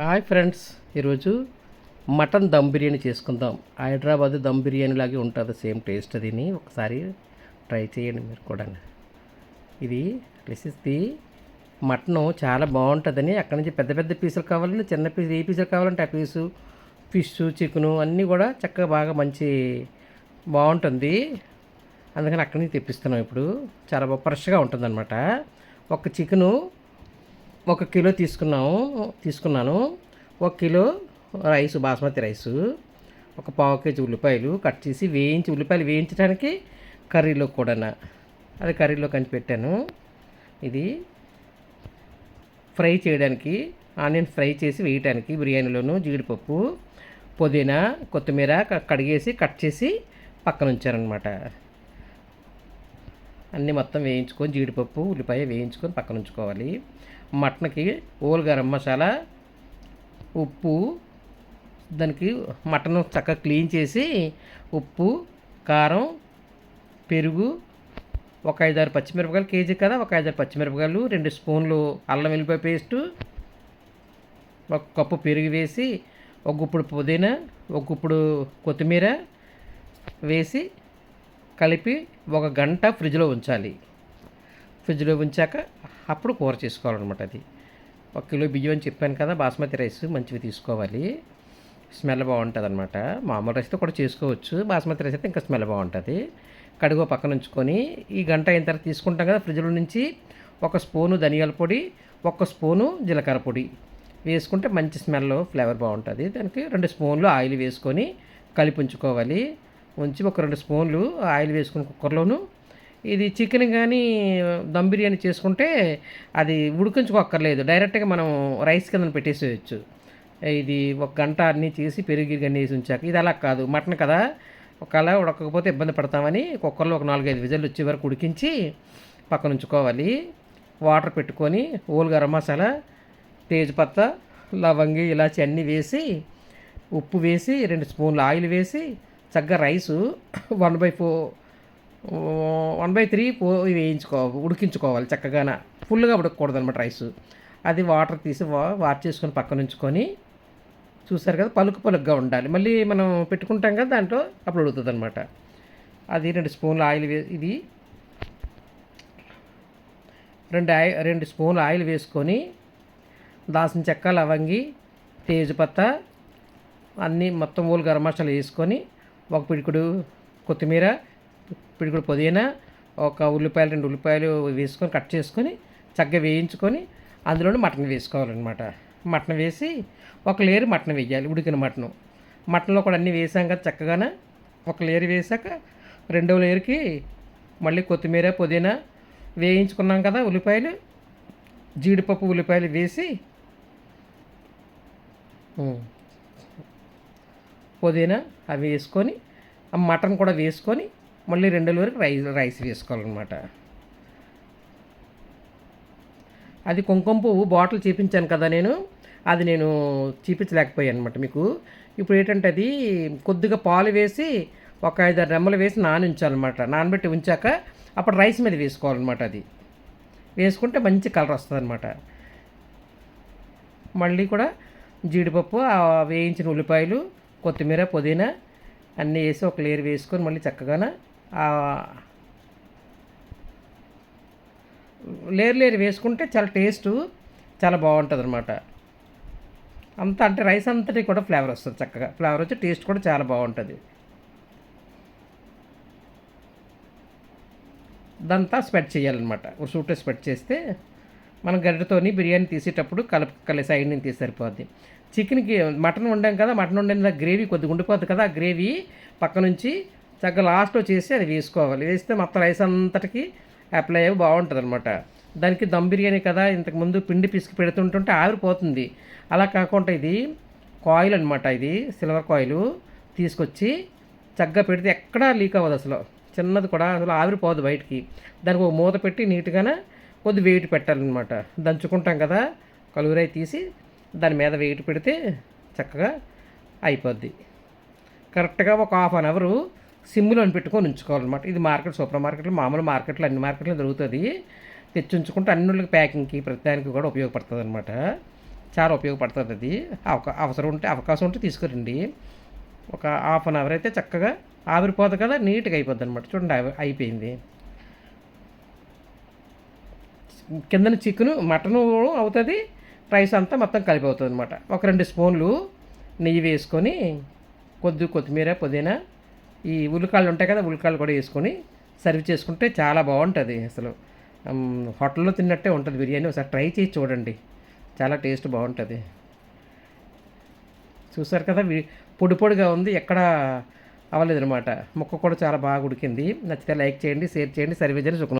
Hi friends ఈరోజు mutton dum biryani చేసుకుందాం. హైదరాబాద్ దమ్ బిర్యానీ లాగే ఉంటుంది సేమ్ టేస్ట్ దీన్ని ఒకసారి ట్రై చేయండి మీరు కూడా. ఇది దిస్ ఇస్ ది మటన్ చాలా బాగుంటుందని. అక్కడ నుంచి పెద్ద పెద్ద పీసులు కావాలంటే చిన్న పీసు ఏ పీసులు కావాలంటే ఆ పీసు ఫిష్ చికెను అన్నీ కూడా చక్కగా బాగా మంచి బాగుంటుంది. అందుకని అక్కడి నుంచి తెప్పిస్తున్నాం ఇప్పుడు. చాలా ఫ్రెష్గా ఉంటుందన్నమాట. ఒక చికెను ఒక కిలో తీసుకున్నాము తీసుకున్నాను. ఒక కిలో రైస్ బాస్మతి రైసు. ఒక పావు కేజీ ఉల్లిపాయలు కట్ చేసి వేయించి ఉల్లిపాయలు వేయించడానికి కర్రీలో కూడా అది కర్రీలో కంచి పెట్టాను. ఇది ఫ్రై చేయడానికి ఆనియన్ ఫ్రై చేసి వేయటానికి బిర్యానీలోను జీడిపప్పు పుదీనా కొత్తిమీర కడిగేసి కట్ చేసి పక్కన ఉంచారనమాట అన్నీ మొత్తం వేయించుకొని జీడిపప్పు ఉల్లిపాయ వేయించుకొని పక్కన ఉంచుకోవాలి. మటన్కి ఓల్ గరం మసాలా ఉప్పు దానికి మటన్ చక్కగా క్లీన్ చేసి ఉప్పు కారం పెరుగు ఒక ఐదారు పచ్చిమిరపకాయలు కేజీ కదా ఒక ఐదారు పచ్చిమిరపకాయలు రెండు స్పూన్లు అల్లం వెల్లిపాయ పేస్టు ఒక కప్పు పెరుగు వేసి ఒక గుప్పుడు పుదీనా ఒక గుప్పుడు కొత్తిమీర వేసి కలిపి ఒక గంట ఫ్రిడ్జ్లో ఉంచాలి. ఫ్రిడ్జ్లో ఉంచాక అప్పుడు కూర చేసుకోవాలన్నమాట అది. ఒక కిలో బియ్యం అని చెప్పాను కదా బాస్మతి రైస్ మంచివి తీసుకోవాలి. స్మెల్ బాగుంటుంది అనమాట మామూలు రైస్తో కూడా చేసుకోవచ్చు. బాస్మతి రైస్ అయితే ఇంకా స్మెల్ బాగుంటుంది. కడుగు పక్కన ఉంచుకొని ఈ గంట అయిన తర్వాత తీసుకుంటాం కదా ఫ్రిడ్జ్లో నుంచి ఒక స్పూను ధనియాల పొడి ఒక స్పూను జీలకర్ర పొడి. వేసుకుంటే మంచి స్మెల్ ఫ్లేవర్ బాగుంటుంది. దానికి రెండు స్పూన్లు ఆయిల్ వేసుకొని కలిపి ఉంచుకోవాలి. ఉంచి ఒక రెండు స్పూన్లు ఆయిల్ వేసుకుని కుక్కర్లోను. ఇది చికెన్ కానీ దమ్ బిర్యానీ చేసుకుంటే అది ఉడికించుకోక్కర్లేదు. డైరెక్ట్గా మనం రైస్ కింద పెట్టేసేయచ్చు. ఇది ఒక గంట అన్నీ చేసి పెరుగు అన్నీ వేసి ఉంచాక. ఇది అలా కాదు. మటన్ కదా. ఒకవేళ ఉడకకపోతే ఇబ్బంది పడతామని కుక్కర్లో ఒక నాలుగైదు విజలు వచ్చే వరకు ఉడికించి పక్కన ఉంచుకోవాలి. వాటర్ పెట్టుకొని ఓల్ గరం మసాలా తేజ్పత్త లవంగి ఇలాచి అన్నీ వేసి ఉప్పు వేసి రెండు స్పూన్లు ఆయిల్ వేసి చక్కగా rice one by four one by three పో వేయించుకోవాలి ఉడికించుకోవాలి చక్కగాన. ఫుల్గా ఉడకకూడదు అనమాట రైస్. అది వాటర్ తీసి వా వాట్ చేసుకొని పక్కన ఉంచుకొని చూసారు కదా పలుకు పలుకుగా ఉండాలి. మళ్ళీ మనం పెట్టుకుంటాం కదా దాంట్లో అప్పుడు ఉడుతుంది అనమాట అది రెండు స్పూన్లు ఆయిల్ వే ఇది రెండు ఆయి రెండు స్పూన్లు ఆయిల్ వేసుకొని దాల్చిన చెక్క లవంగి తేజ్పత్త అన్నీ మొత్తం ఊలు గరం మసాలా వేసుకొని ఒక పిడికుడు కొత్తిమీర పిడికుడు పుదీనా ఒక ఉల్లిపాయలు రెండు ఉల్లిపాయలు వేసుకొని కట్ చేసుకొని చక్కగా వేయించుకొని అందులోనే మటన్ వేసుకోవాలన్నమాట. మటన్ వేసి ఒక లేయర్ మటన్ వేయాలి ఉడికిన మటన్. మటన్లో కూడా అన్నీ వేసాం కదా చక్కగానే. ఒక లేయర్ వేసాక రెండవ లేయర్కి మళ్ళీ కొత్తిమీర పుదీనా వేయించుకున్నాం కదా ఉల్లిపాయలు. జీడిపప్పు ఉల్లిపాయలు వేసి పుదీనా అవి వేసుకొని ఆ మటన్ కూడా వేసుకొని మళ్ళీ రెండు వరకు రైస్ రైస్ వేసుకోవాలన్నమాట. అది కుంకుమ పువ్వు బాటిల్ చూపించాను కదా నేను అది నేను చూపించలేకపోయాను అనమాట మీకు. ఇప్పుడు ఏంటంటే అది కొద్దిగా పాలు వేసి ఒక ఐదారు రెమ్మలు వేసి నానించాలన్నమాట. నానబెట్టి ఉంచాక అప్పుడు రైస్ మీద వేసుకోవాలన్నమాట అది. వేసుకుంటే మంచి కలర్ వస్తుంది అనమాట మళ్ళీ కూడా జీడిపప్పు వేయించిన ఉల్లిపాయలు కొత్తిమీర పుదీనా అన్నీ వేసి ఒక లేయర్ వేసుకొని మళ్ళీ చక్కగా లేయర్ లేయర్ వేసుకుంటే చాలా టేస్ట్ చాలా బాగుంటుంది అనమాట అంతా అంటే రైస్ అంతటి కూడా ఫ్లేవర్ వస్తుంది చక్కగా. ఫ్లేవర్ వచ్చి టేస్ట్ కూడా చాలా బాగుంటుంది. ఇదంతా స్ప్రెడ్ చేయాలన్నమాట. ఒక సూట్ స్ప్రెడ్ చేస్తే మనం గడ్డతోని బిర్యానీ తీసేటప్పుడు కలుపు కలి సైడ్ నుంచి తీసి సరిపోద్ది. చికెన్కి మటన్ వండాం కదా మటన్ వండిన గ్రేవీ కొద్దిగా ఉండిపోద్ది కదా ఆ గ్రేవీ పక్క నుంచి చక్కగా లాస్ట్లో చేసి అది వేసుకోవాలి. వేస్తే మొత్తం రైస్ అంతటికి అప్లై అయ్యి బాగుంటుంది అనమాట దానికి దమ్ బిర్యానీ కదా ఇంతకుముందు పిండి పిసికి పెడుతుంటుంటే ఆవిరిపోతుంది. అలా కాకుండా ఇది కాయిల్ అనమాట ఇది సిల్వర్ కాయిల్ తీసుకొచ్చి చక్కగా పెడితే ఎక్కడా లీక్ అవ్వదు అసలు. చిన్నది కూడా అసలు ఆవిరిపోదు బయటికి. దానికి ఒక మూత పెట్టి నీట్గానే కొద్ది వెయిట్ పెట్టాలన్నమాట. దంచుకుంటాం కదా కలుగురాయి తీసి దాని మీద వెయిట్ పెడితే చక్కగా అయిపోద్ది. కరెక్ట్గా ఒక హాఫ్ అన్ అవరు సిమ్లో పెట్టుకొని ఉంచుకోవాలన్నమాట. ఇది మార్కెట్ సూపర్ మార్కెట్లో మామూలు మార్కెట్లో అన్ని మార్కెట్లో దొరుకుతుంది. తెచ్చి ఉంచుకుంటే అన్ని ప్యాకింగ్కి ప్రతిదానికి కూడా ఉపయోగపడుతుంది అనమాట చాలా ఉపయోగపడుతుంది అది. అవకా అవసరం ఉంటే అవకాశం ఉంటే తీసుకురండి. ఒక హాఫ్ అన్ అవర్ అయితే చక్కగా ఆవిరిపోదు కదా నీట్గా అయిపోద్ది అనమాట చూడండి అయిపోయింది. కిందన చికెను మటను అవుతుంది. రైస్ అంతా మొత్తం కలిపి అవుతుంది అనమాట ఒక రెండు స్పూన్లు నెయ్యి వేసుకొని కొద్ది కొత్తిమీర పుదీనా ఈ ఉల్లికాళ్ళు ఉంటాయి కదా ఉల్లికాయలు కూడా వేసుకొని సర్వ్ చేసుకుంటే చాలా బాగుంటుంది అసలు. హోటల్లో తిన్నట్టే ఉంటుంది బిర్యానీ. ఒకసారి ట్రై చేసి చూడండి. చాలా టేస్ట్ బాగుంటుంది. చూసారు కదా వి- పొడి పొడిగా ఉంది ఎక్కడ అవ్వలేదనమాట ముక్క కూడా చాలా బాగా ఉడికింది. నచ్చితే లైక్ చేయండి షేర్ చేయండి. సర్వే చేయండి